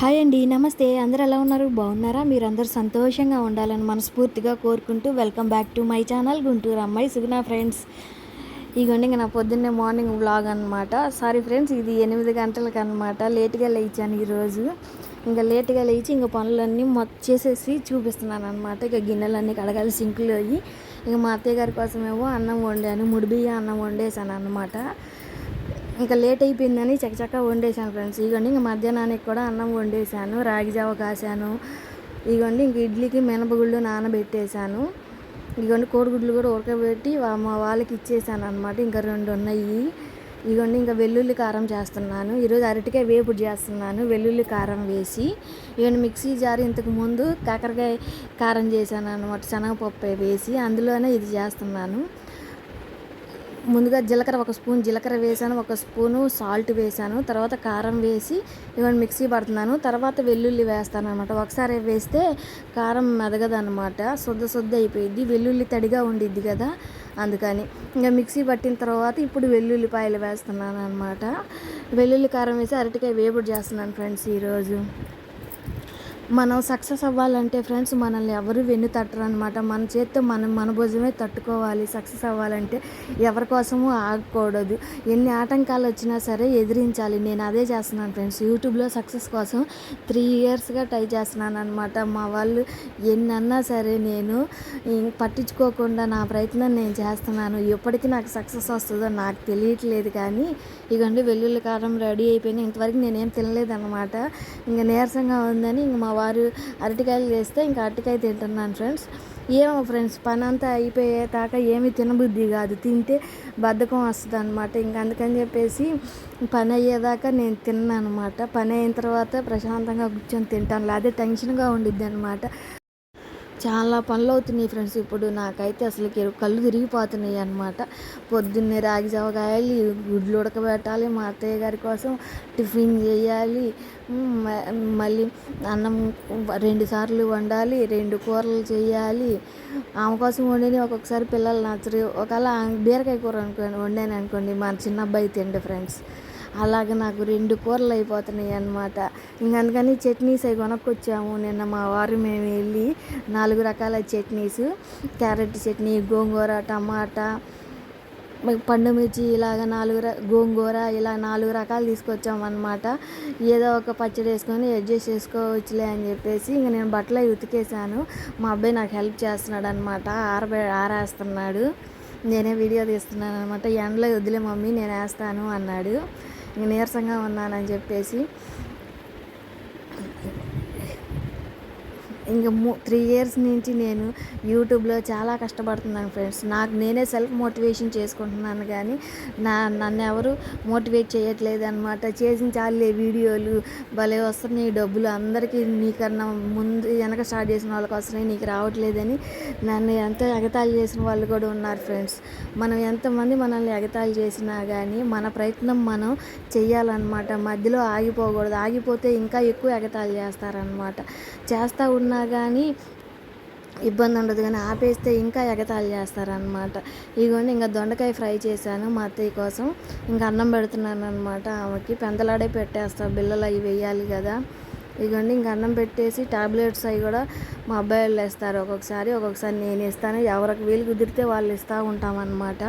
Hi అండి నమస్తే. అందరు ఎలా ఉన్నారు? బాగున్నారా? మీరు అందరు సంతోషంగా ఉండాలని మనస్ఫూర్తిగా కోరుకుంటూ welcome back to my channel Guntur అమ్మాయి సుగుణ ఫ్రెండ్స్. ఇగోండి ఇంకా నా పొద్దున్నే మార్నింగ్ వ్లాగ్ అనమాట సారీ ఫ్రెండ్స్ ఇది ఎనిమిది గంటలకు అనమాట లేట్గా లేచాను ఈరోజు. ఇంకా లేట్గా లేచి ఇంకా పనులన్నీ మొత్తం చేసేసి చూపిస్తున్నాను అనమాట ఇక గిన్నెలన్నీ కడగాలి సింకులు అయ్యి. ఇంకా మా అత్తయ్య గారి కోసమేమో అన్నం వండాను ముడిబియ్య అన్నం వండేసాను అనమాట ఇంకా లేట్ అయిపోయిందని చకచక వండేసాను ఫ్రెండ్స్. ఇగోండి ఇంకా మధ్యాహ్నానికి కూడా అన్నం వండేసాను రాగి జావ కాసాను ఇగోండి ఇంక ఇడ్లీకి మినపగుళ్ళు నానబెట్టేశాను. ఇగోండి కోడిగుడ్లు కూడా ఉడకబెట్టి మా వాళ్ళకి ఇచ్చేసాను అనమాట ఇంకా రెండు ఉన్నాయి. ఇగోండి ఇంకా వెల్లుల్లి కారం చేస్తున్నాను. ఈరోజు అరటికాయ వేపుడు చేస్తున్నాను వెల్లుల్లి కారం వేసి. ఇవన్నీ మిక్సీ జార్ ఇంతకు ముందు కాకరకాయ కారం చేశాను అనమాట శనగపప్పు వేసి. అందులోనే ఇది చేస్తున్నాను. ముందుగా జీలకర్ర ఒక స్పూన్ జీలకర్ర వేసాను ఒక స్పూను సాల్ట్ వేసాను తర్వాత కారం వేసి ఇవన్నీ మిక్సీ పడుతున్నాను తర్వాత వెల్లుల్లి వేస్తాను అనమాట ఒకసారి వేస్తే కారం మెదగదనమాట శుద్ధ శుద్ధ అయిపోయింది వెల్లుల్లి తడిగా ఉండిద్ది కదా అందుకని. ఇంకా మిక్సీ పట్టిన తర్వాత ఇప్పుడు వెల్లుల్లిపాయలు వేస్తున్నాను అనమాట వెల్లుల్లి కారం వేసి అరటికాయ వేపుడు చేస్తున్నాను ఫ్రెండ్స్ ఈరోజు. మనం సక్సెస్ అవ్వాలంటే ఫ్రెండ్స్ మనల్ని ఎవరు వెన్ను తట్టరు అనమాట మన చేత్తో మనం మన భుజమే తట్టుకోవాలి. సక్సెస్ అవ్వాలంటే ఎవరి కోసము ఆగకూడదు. ఎన్ని ఆటంకాలు వచ్చినా సరే ఎదిరించాలి. నేను అదే చేస్తున్నాను ఫ్రెండ్స్. యూట్యూబ్లో సక్సెస్ కోసం త్రీ ఇయర్స్గా ట్రై చేస్తున్నాను అనమాట మా వాళ్ళు ఎన్ని అన్నా సరే నేను పట్టించుకోకుండా నా ప్రయత్నం నేను చేస్తున్నాను. ఎప్పటికీ నాకు సక్సెస్ వస్తుందో నాకు తెలియట్లేదు కానీ ఇగండి వెల్లుల్లి కారం రెడీ అయిపోయింది. ఇంతవరకు నేనేం తినలేదన్నమాట. ఇంకా నీరసంగా ఉందని ఇంక మా వారు అరటికాయలు చేస్తే ఇంకా అరటికాయ తింటున్నాను ఫ్రెండ్స్ ఏమో ఫ్రెండ్స్ పని అంతా అయిపోయేదాకా ఏమీ తినబుద్ధి కాదు. తింటే బద్ధకం వస్తుంది అనమాట ఇంకా అందుకని చెప్పేసి పని అయ్యేదాకా నేను తిన్నాను అనమాట పని అయిన తర్వాత ప్రశాంతంగా కూర్చొని తింటాను. అదే టెన్షన్గా ఉండిద్ది అనమాట చాలా పనులు అవుతున్నాయి ఫ్రెండ్స్. ఇప్పుడు నాకైతే అసలు కళ్ళు తిరిగిపోతున్నాయి అనమాట పొద్దున్నే రాగి జావకాయాలి గుడ్లు ఉడకబెట్టాలి మా అత్తయ్య గారి కోసం టిఫిన్ చేయాలి మళ్ళీ అన్నం రెండు సార్లు వండాలి రెండు కూరలు చేయాలి. ఆమె కోసం వండిని ఒక్కొక్కసారి పిల్లలు నచ్చరు. ఒకవేళ బీరకాయ కూర అనుకోండి వండాను అనుకోండి మా చిన్న అబ్బాయి తిండి ఫ్రెండ్స్. అలాగే నాకు రెండు కూరలు అయిపోతున్నాయి అనమాట ఇంక అందుకని చట్నీస్ అవి కొనుక్కొచ్చాము. నిన్న మా వారు మేము వెళ్ళి నాలుగు రకాల చట్నీస్ క్యారెట్ చట్నీ గోంగూర టమాటా పండు మిర్చి ఇలాగ నాలుగు గోంగూర ఇలా నాలుగు రకాలు తీసుకొచ్చాం అనమాట ఏదో ఒక పచ్చడి వేసుకొని అడ్జస్ట్ చేసుకోవచ్చులే అని చెప్పేసి ఇంక నేను బట్టలు అవి ఉతికేసాను మా అబ్బాయి నాకు హెల్ప్ చేస్తున్నాడు అనమాట ఆరబె ఆరేస్తున్నాడు. నేనే వీడియో తీస్తున్నాను అనమాట ఎండలో వదిలే మమ్మీ నేను వేస్తాను అన్నాడు. నీరసంగా ఉన్నానని చెప్పేసి ఇంకా మూ త్రీ ఇయర్స్ నుంచి నేను యూట్యూబ్లో చాలా కష్టపడుతున్నాను ఫ్రెండ్స్. నాకు నేనే సెల్ఫ్ మోటివేషన్ చేసుకుంటున్నాను కానీ నా నన్ను ఎవరు మోటివేట్ చేయట్లేదు అనమాట చేసిన చాలే వీడియోలు భలే వస్తున్నాయి డబ్బులు. అందరికీ నీకన్నా ముందు వెనక స్టార్ట్ చేసిన వాళ్ళకి వస్తున్నాయి నీకు రావట్లేదని నన్ను ఎంత ఎగతాళి చేసిన వాళ్ళు కూడా ఉన్నారు ఫ్రెండ్స్. మనం ఎంతమంది మనల్ని ఎగతాళి చేసినా కానీ మన ప్రయత్నం మనం చేయాలన్నమాట మధ్యలో ఆగిపోకూడదు. ఆగిపోతే ఇంకా ఎక్కువ ఎగతాళి చేస్తారనమాట చేస్తూ ఉన్నా కానీ ఇబ్బంది ఉండదు కానీ ఆపేస్తే ఇంకా ఎగతాళి చేస్తారనమాట ఇదిగోండి ఇంకా దొండకాయ ఫ్రై చేశాను మా అత్తయ్య కోసం. ఇంకా అన్నం పెడుతున్నాను అనమాట ఆమెకి. పెందలాడే పెట్టేస్తా బిల్లలు అవి వేయాలి కదా. ఇదిగోండి ఇంకా అన్నం పెట్టేసి టాబ్లెట్స్ అవి కూడా మా అబ్బాయి వాళ్ళు ఇస్తారు ఒక్కొక్కసారి ఒక్కొక్కసారి నేను ఇస్తాను. ఎవరికి వీలు కుదిరితే వాళ్ళు ఇస్తూ ఉంటామన్నమాట.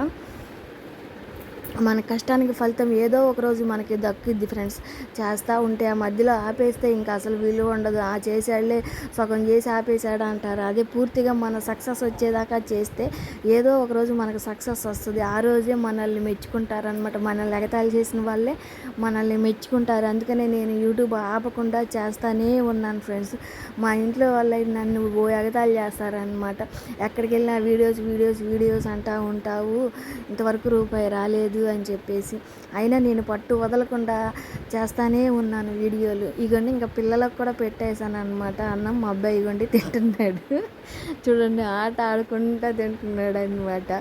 మన కష్టానికి ఫలితం ఏదో ఒక రోజు మనకి దక్కుద్ది ఫ్రెండ్స్ చేస్తూ ఉంటే ఆ మధ్యలో ఆపేస్తే ఇంకా అసలు విలువ ఉండదు. ఆ చేసాడులే సగం చేసి ఆపేశాడు అంటారు. అదే పూర్తిగా మన సక్సెస్ వచ్చేదాకా చేస్తే ఏదో ఒక రోజు మనకు సక్సెస్ వస్తుంది. ఆ రోజే మనల్ని మెచ్చుకుంటారనమాట మనల్ని ఎగతాళి చేసిన వాళ్ళే మనల్ని మెచ్చుకుంటారు. అందుకనే నేను యూట్యూబ్ ఆపకుండా చేస్తానే ఉన్నాను ఫ్రెండ్స్ మా ఇంట్లో వాళ్ళు నన్ను ఓ ఎగతాళి చేస్తారనమాట ఎక్కడికి వెళ్ళినా వీడియోస్ వీడియోస్ వీడియోస్ అంటూ ఉంటావు. ఇంతవరకు రూపాయి రాలేదు. అని చెప్పేసి. అయినా నేను పట్టు వదలకుండా చేస్తానే ఉన్నాను వీడియోలు. ఇగోండి ఇంకా పిల్లలకు కూడా పెట్టేశాను అనమాట అన్నం మా అబ్బాయి ఇగోండి తింటున్నాడు. చూడండి ఆట ఆడుకుంటా తింటున్నాడు అనమాట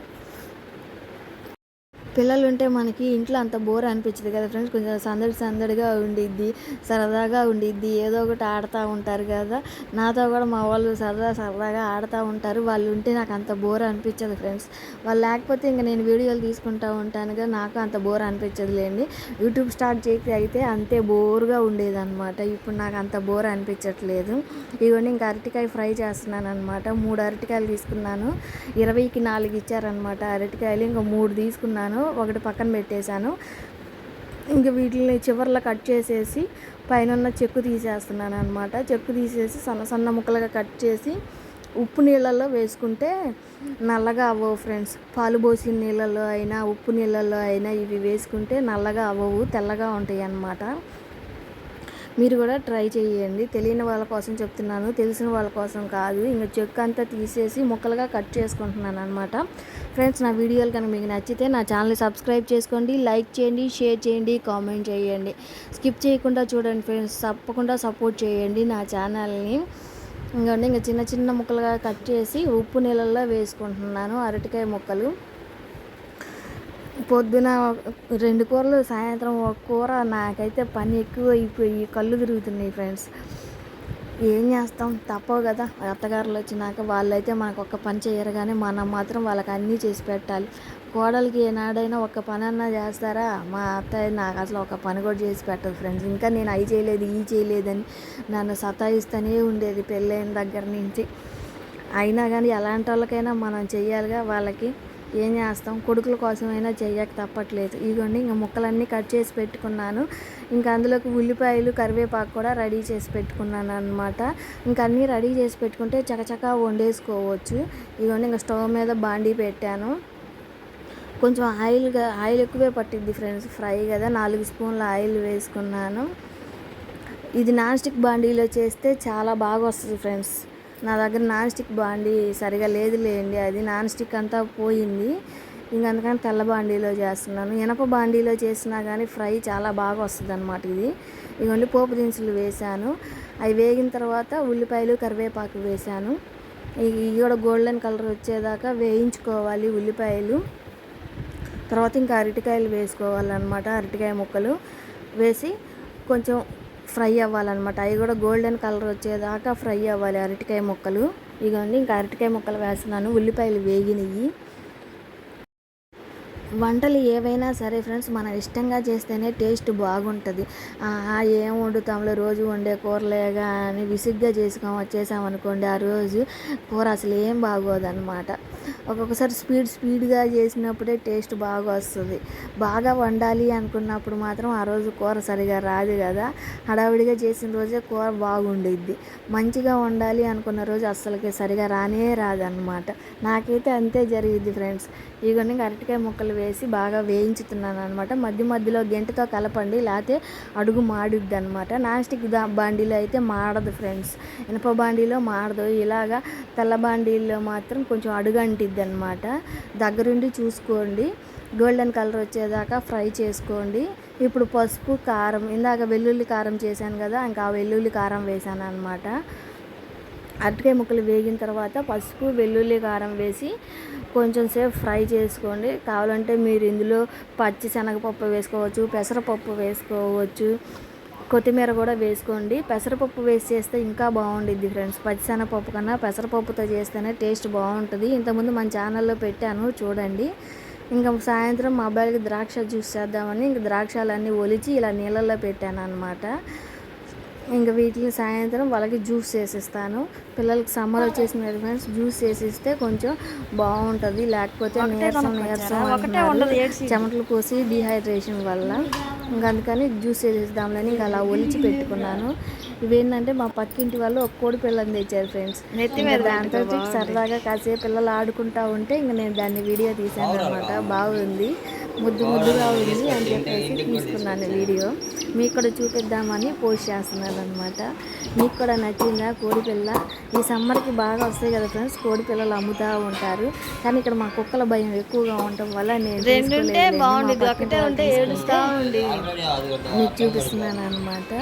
పిల్లలు ఉంటే మనకి ఇంట్లో అంత బోర్ అనిపించదు కదా ఫ్రెండ్స్ కొంచెం సందడి సందడిగా ఉండిద్ది సరదాగా ఉండిద్ది ఏదో ఒకటి ఆడుతూ ఉంటారు కదా. నాతో కూడా మా వాళ్ళు సరదా సరదాగా ఆడుతూ ఉంటారు. వాళ్ళు ఉంటే నాకు అంత బోర్ అనిపించదు ఫ్రెండ్స్ వాళ్ళు లేకపోతే ఇంకా నేను వీడియోలు తీసుకుంటూ ఉంటాను కదా నాకు అంత బోర్ అనిపించదు లేండి యూట్యూబ్ స్టార్ట్ చేసి అయితే అంతే బోర్గా ఉండేది అనమాట ఇప్పుడు నాకు అంత బోర్ అనిపించట్లేదు. ఇవన్నీ ఇంకా అరటికాయ ఫ్రై చేస్తున్నాను అనమాట మూడు అరటికాయలు తీసుకున్నాను. ఇరవైకి నాలుగు ఇచ్చారనమాట అరటికాయలు. ఇంకా మూడు తీసుకున్నాను. ఒకటి పక్కన పెట్టేశాను. ఇంకా వీటిని చివర్లో కట్ చేసేసి పైన ఉన్న చెక్కు తీసేస్తున్నాను అనమాట చెక్కు తీసేసి సన్న సన్న ముక్కలుగా కట్ చేసి ఉప్పు నీళ్ళల్లో వేసుకుంటే నల్లగా అవ్వవు ఫ్రెండ్స్. పాలు పోసిన నీళ్ళల్లో అయినా ఉప్పు నీళ్ళల్లో అయినా ఇవి వేసుకుంటే నల్లగా అవ్వవు తెల్లగా ఉంటాయి అన్నమాట మీరు కూడా ట్రై చేయండి. తెలియని వాళ్ళ కోసం చెప్తున్నాను. తెలిసిన వాళ్ళ కోసం కాదు. ఇంకా చెక్ అంతా తీసేసి ముక్కలుగా కట్ చేసుకుంటున్నాను అనమాట ఫ్రెండ్స్ నా వీడియోలు కనుక మీకు నచ్చితే నా ఛానల్ని సబ్స్క్రైబ్ చేసుకోండి. లైక్ చేయండి షేర్ చేయండి కామెంట్ చేయండి. స్కిప్ చేయకుండా చూడండి ఫ్రెండ్స్. తప్పకుండా సపోర్ట్ చేయండి నా ఛానల్ని. ఇంకండి ఇంకా చిన్న చిన్న ముక్కలుగా కట్ చేసి ఉప్పు నీళ్ళల్లో వేసుకుంటున్నాను. అరటికాయ ముక్కలు. పొద్దున రెండు కూరలు సాయంత్రం ఒక కూర. నాకైతే పని ఎక్కువ అయిపోయి కళ్ళు తిరుగుతున్నాయి ఫ్రెండ్స్. ఏం చేస్తాం? తప్పవు కదా. అత్తగారులు వచ్చినాక వాళ్ళైతే మనకు ఒక్క పని చేయరు కానీ మనం మాత్రం వాళ్ళకి అన్నీ చేసి పెట్టాలి. కోడలికి ఏనాడైనా ఒక్క పని అన్నా చేస్తారా? మా అత్తయ్య నాకు అసలు ఒక పని కూడా చేసి పెట్టదు ఫ్రెండ్స్. ఇంకా నేను అవి చేయలేదు ఈ చేయలేదని నన్ను సతాయిస్తూనే ఉండేది పెళ్ళైన దగ్గర నుంచి. అయినా కానీ ఎలాంటి వాళ్ళకైనా మనం చేయాలిగా వాళ్ళకి. ఏం చేస్తాం? కొడుకుల కోసమైనా చేయక తప్పట్లేదు. ఇదిగోండి ఇంకా ముక్కలన్నీ కట్ చేసి పెట్టుకున్నాను. ఇంకా అందులోకి ఉల్లిపాయలు కరివేపాకు కూడా రెడీ చేసి పెట్టుకున్నాను అనమాట ఇంకా అన్నీ రెడీ చేసి పెట్టుకుంటే చకచకా వండేసుకోవచ్చు. ఇదిగోండి ఇంకా స్టవ్ మీద బాండీ పెట్టాను. కొంచెం ఆయిల్ ఆయిల్ ఎక్కువే పట్టిద్ది ఫ్రెండ్స్ ఫ్రై కదా. నాలుగు స్పూన్ల ఆయిల్ వేసుకున్నాను. ఇది నాన్ స్టిక్ బాండీలో చేస్తే చాలా బాగా వస్తుంది ఫ్రెండ్స్. నా దగ్గర నాన్ స్టిక్ బాండీ సరిగా లేదు లేండి అది నాన్ స్టిక్ అంతా పోయింది. ఇంక అందుకని తెల్ల బాండీలో చేస్తున్నాను. ఇనప బాండీలో చేసినా కానీ ఫ్రై చాలా బాగా వస్తుంది అనమాట ఇది. ఇవన్నీ పోపు దినుసులు వేసాను అవి వేగిన తర్వాత ఉల్లిపాయలు కరివేపాకు వేసాను ఇవి కూడా గోల్డెన్ కలర్ వచ్చేదాకా వేయించుకోవాలి ఉల్లిపాయలు. తర్వాత ఇంకా అరటికాయలు వేసుకోవాలన్నమాట అరటికాయ ముక్కలు వేసి కొంచెం ఫ్రై అవ్వాలన్నమాట. అవి కూడా గోల్డెన్ కలర్ వచ్చేదాకా ఫ్రై అవ్వాలి అరటికాయ ముక్కలు. ఇగోండి ఇంకా అరటికాయ ముక్కలు వేస్తున్నాను. ఉల్లిపాయలు వేగినవి వంటలు ఏవైనా సరే ఫ్రెండ్స్ మనం ఇష్టంగా చేస్తేనే టేస్ట్ బాగుంటుంది. ఏం వండుతాంలో రోజు వండే కూరలేగా అని విసిగ్గా చేసుకొని వచ్చేసామనుకోండి ఆ రోజు కూర అసలు ఏం బాగోదన్నమాట. ఒక్కొక్కసారి స్పీడ్ స్పీడ్గా చేసినప్పుడే టేస్ట్ బాగా వస్తుంది. బాగా వండాలి అనుకున్నప్పుడు మాత్రం ఆ రోజు కూర సరిగా రాదు కదా. హడావిడిగా చేసిన రోజే కూర బాగుండిద్ది. మంచిగా వండాలి అనుకున్న రోజు అస్సలకి సరిగా రానే రాదన్నమాట. నాకైతే అంతే జరిగింది ఫ్రెండ్స్. ఇవన్నీ అరటికాయ ముక్కలు వేసి బాగా వేయించుతున్నాను అనమాట మధ్య మధ్యలో గెంటతో కలపండి లేకపోతే అడుగు మాడిద్ది అనమాట నాన్ స్టిక్ బాండీలో అయితే మాడదు ఫ్రెండ్స్. ఇనప బాండీలో మాడదు. ఇలాగా తెల్ల బాండీలో మాత్రం కొంచెం అడుగు అంటిద్ది అనమాట దగ్గరుండి చూసుకోండి. గోల్డెన్ కలర్ వచ్చేదాకా ఫ్రై చేసుకోండి. ఇప్పుడు పసుపు కారం ఇందాక వెల్లుల్లి కారం చేశాను కదా ఇంకా ఆ వెల్లుల్లి కారం వేసాను అనమాట అరటికాయ ముక్కలు వేగిన తర్వాత పసుపు వెల్లుల్లి కారం వేసి కొంచెం సేపు ఫ్రై చేసుకోండి. కావాలంటే మీరు ఇందులో పచ్చి శనగపప్పు వేసుకోవచ్చు పెసరపప్పు వేసుకోవచ్చు కొత్తిమీర కూడా వేసుకోండి. పెసరపప్పు వేసి చేస్తే ఇంకా బాగుండిద్ది ఫ్రెండ్స్. పచ్చిశనగపప్పు కన్నా పెసరపప్పుతో చేస్తేనే టేస్ట్ బాగుంటుంది. ఇంతకుముందు మన ఛానల్లో పెట్టాను చూడండి. ఇంకా సాయంత్రం మా అబ్బాయికి ద్రాక్ష జ్యూస్ చేద్దామని ఇంక ద్రాక్షలన్నీ ఒలిచి ఇలా నీళ్ళల్లో పెట్టాను అనమాట ఇంకా వీటిని సాయంత్రం వాళ్ళకి జ్యూస్ చేసిస్తాను. పిల్లలకి సమ్మర్ వచ్చేసింది కదా ఫ్రెండ్స్ జ్యూస్ చేసిస్తే కొంచెం బాగుంటుంది. లేకపోతే నీరసం నీరసం అంటున్నారు. చెమటలు పోసి డిహైడ్రేషన్ వల్ల. ఇంకా అందుకని జ్యూస్ చేసేద్దాంలని ఇంకా అలా ఒలిచి పెట్టుకున్నాను. ఇవేంటంటే మా పక్కింటి వాళ్ళు ఒక కోడి పిల్లని తెచ్చారు ఫ్రెండ్స్. దాంతో సరదాగా కాసేపు పిల్లలు ఆడుకుంటా ఉంటే ఇంకా నేను దాన్ని వీడియో తీసాను అనమాట బాగుంది. ముద్దు ముద్దుగా ఉంది అని చెప్పేసి తీసుకున్నాను వీడియో. మీకు కూడా చూపిద్దామని పోస్ట్ చేస్తున్నాను అనమాట మీకు కూడా నచ్చిందా? కోడి పిల్ల. ఈ సమ్మర్కి బాగా వస్తాయి కదా ఫ్రెండ్స్ కోడి పిల్లలు అమ్ముతూ ఉంటారు. కానీ ఇక్కడ మా కుక్కల భయం ఎక్కువగా ఉండటం వల్ల నేను మీకు చూపిస్తున్నాను అనమాట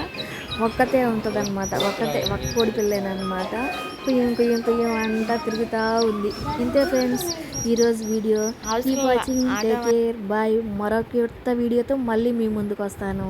ఒక్కతే ఉంటుంది అనమాట ఒక్కతే ఒక్క కోడి పిల్లేనమాట కుయ్యం కుయ్యం కుయ్యం అంతా తిరుగుతూ ఉంది. ఇంతే ఫ్రెండ్స్ ఈరోజు video. Keep watching take care bye. మరొక కొత్త వీడియోతో మళ్ళీ మీ ముందుకు వస్తాను.